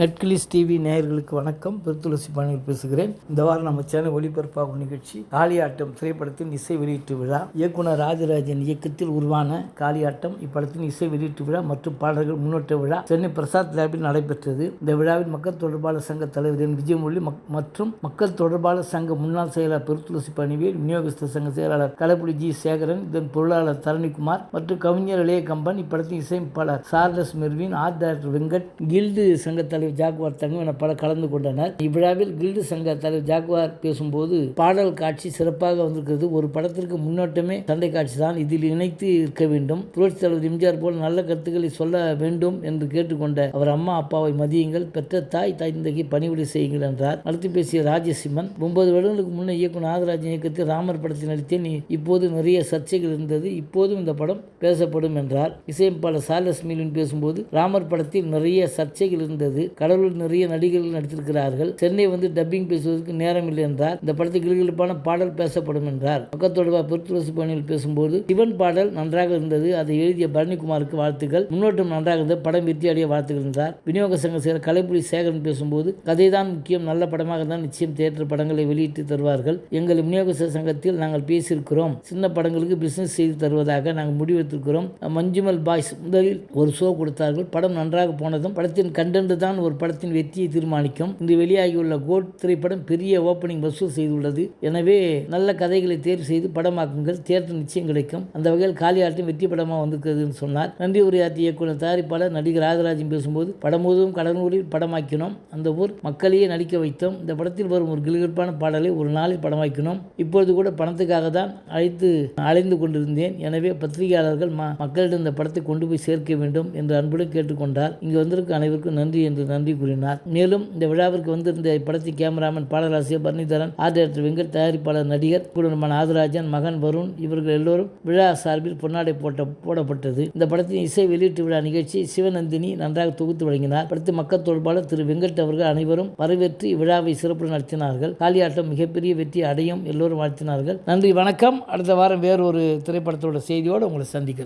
நெட்கிலிஸ் TV நேயர்களுக்கு வணக்கம். பெருத்துளசி பாணியில் பேசுகிறேன். இந்த வாரம் நம்ம சேனல் ஒளிபரப்பாகும் நிகழ்ச்சி காளியாட்டம் திரைப்படத்தின் இசை வெளியீட்டு விழா. இயக்குனர் ராஜராஜன் இயக்கத்தில் உருவான காளியாட்டம் இப்படத்தின் இசை வெளியீட்டு விழா மற்றும் பாடல்கள் முன்னோட்ட விழா சென்னை பிரசாத் லேபில் நடைபெற்றது. இந்த விழாவில் மக்கள் தொடர்பாளர் சங்க தலைவர் என் விஜயமொழி மக்- மற்றும் மக்கள் தொடர்பாளர் சங்க முன்னாள் செயலாளர் பெருத்துளசி பணிவேல் விநியோகஸ்தர் சங்க செயலாளர் களப்புடி ஜி. சேகரன் இதன் பொருளாளர் தரணிக்குமார் மற்றும் கவிஞர் இளைய கம்பன் இப்படத்தின் இசையமைப்பாளர் Charles Mervin art director Venkat guild சங்க தலைவர் ஜாக்குவார் தங்கம் என பல கலந்து கொண்டனர். இவ்விழாவில் கில்டு சங்க தலைவர் ஜாக்வார் பேசும்போது பாடல் காட்சி சிறப்பாக வந்திருக்கிறது. ஒரு படத்திற்கு முன்னோட்டமே சண்டை காட்சி தான். இதில் இணைத்து இருக்க வேண்டும். புரட்சி தலைவர் எம்ஜிஆர் போல் நல்ல கருத்துக்களை சொல்ல வேண்டும் என்று கேட்டுக்கொண்ட அவர் அம்மா அப்பாவை மதியுங்கள். பெற்ற தாய் தந்தைக்கு பணிவிடை செய்யுங்கள் என்றார். அடுத்து பேசிய ராஜசிம்மன் ஒன்பது வருடங்களுக்கு முன்னே இயக்குநர் நாகராஜன் இயக்கத்தில் ராமர் படத்தில் நடித்தேன். இப்போது நிறைய சர்ச்சைகள் இருந்தது. இப்போதும் இந்த படம் பேசப்படும் என்றார். இசையமைப்பாளர் சார்லஸ் மீலின் பேசும்போது ராமர் படத்தில் நிறைய சர்ச்சைகள் இருந்தது. கடவுள் நிறைய நடிகர்கள் நடித்திருக்கிறார்கள். சென்னை வந்து டப்பிங் பேசுவதற்கு நேரம் இல்லை என்றார். இந்த படத்தில் கிளுகிழுப்பான பாடல் பேசப்படும் என்றார். பக்கத்தோடு பொருத்துளசி பணியில் பேசும்போது சிவன் பாடல் நன்றாக இருந்தது. அதை எழுதிய பரணிக்குமாருக்கு வாழ்த்துக்கள். முன்னோட்டம் நன்றாக இருந்தது. படம் வெற்றியடைய வாழ்த்துக்கள் என்றார். விநியோக சங்க செயலர் கலைப்புலி சேகரன் பேசும்போது கதைதான் முக்கியம். நல்ல படமாக தான் நிச்சயம் தியேட்டர் படங்களை வெளியிட்டு தருவார்கள். எங்கள் விநியோக சங்கத்தில் நாங்கள் பேசியிருக்கிறோம். சின்ன படங்களுக்கு பிசினஸ் செய்து தருவதாக நாங்கள் முடிவெடுத்திருக்கிறோம். மஞ்சுமல் பாய்ஸ் முதலில் ஒரு ஷோ கொடுத்தார்கள். படம் நன்றாக போனதும் படத்தின் கண்டென்ட் தான் ஒரு ஒரு படத்தின் வெற்றியை தீர்மானிக்கும். இன்று வெளியாகியுள்ள கோட் திரைப்படம் பெரிய ஓப்பனிங் வசூல் செய்துள்ளது. எனவே நல்ல கதைகளை தேர்வு செய்து படமாக்குங்கள். தேர்தல் நிச்சயம் கிடைக்கும். அந்த வகையில் காளியாட்டம் வெற்றி படமாக வந்திருக்கிறதுன்னு சொன்னார். நன்றி உரையாற்றிய இயக்குனர் தயாரிப்பாளர் நடிகர் ராஜராஜன் பேசும்போது படம் முழுவதும் கடலூரில் படமாக்கினோம். அந்த ஊர் மக்களையே நடிக்க வைத்தோம். இந்த படத்தில் வரும் ஒரு கிளுகிழப்பான பாடலை ஒரு நாளில் படமாக்கினோம். இப்பொழுது கூட பணத்துக்காக தான் அழைத்து அலைந்து கொண்டிருந்தேன். எனவே பத்திரிகையாளர்கள் ம- மக்களிடம் இந்த படத்தை கொண்டு போய் சேர்க்க வேண்டும் என்று அன்புடன் கேட்டுக்கொண்டார். இங்கு வந்திருக்கும் அனைவருக்கும் நன்றி என்று நன்றி கூறினார். மேலும் இந்த விழாவிற்கு வந்திருந்த இப்படத்தின் கேமராமேன் பாடலாசிரியர் பரணிதரன் ஆர்ட் டைரக்டர் வெங்கட் தயாரிப்பாளர் நடிகர் குடும்பமான ஆதராஜன் மகன் வருண் இவர்கள் எல்லோரும் விழா சார்பில் பொன்னாடை போட்ட போடப்பட்டது. இந்த படத்தின் இசை வெளியீட்டு விழா நிகழ்ச்சி சிவநந்தினி நன்றாக தொகுத்து வழங்கினார். படத்து மக்கள் தொடர்பாளர் திரு வெங்கட் அவர்கள் அனைவரும் வரவேற்று இவ்விழாவை சிறப்பு நடத்தினார்கள். காளியாட்டம் மிகப்பெரிய வெற்றி அடையும் எல்லோரும் வாழ்த்தினார்கள். நன்றி வணக்கம். அடுத்த வாரம் வேறு ஒரு திரைப்படத்தோட செய்தியோடு உங்களை சந்திக்கிறேன்.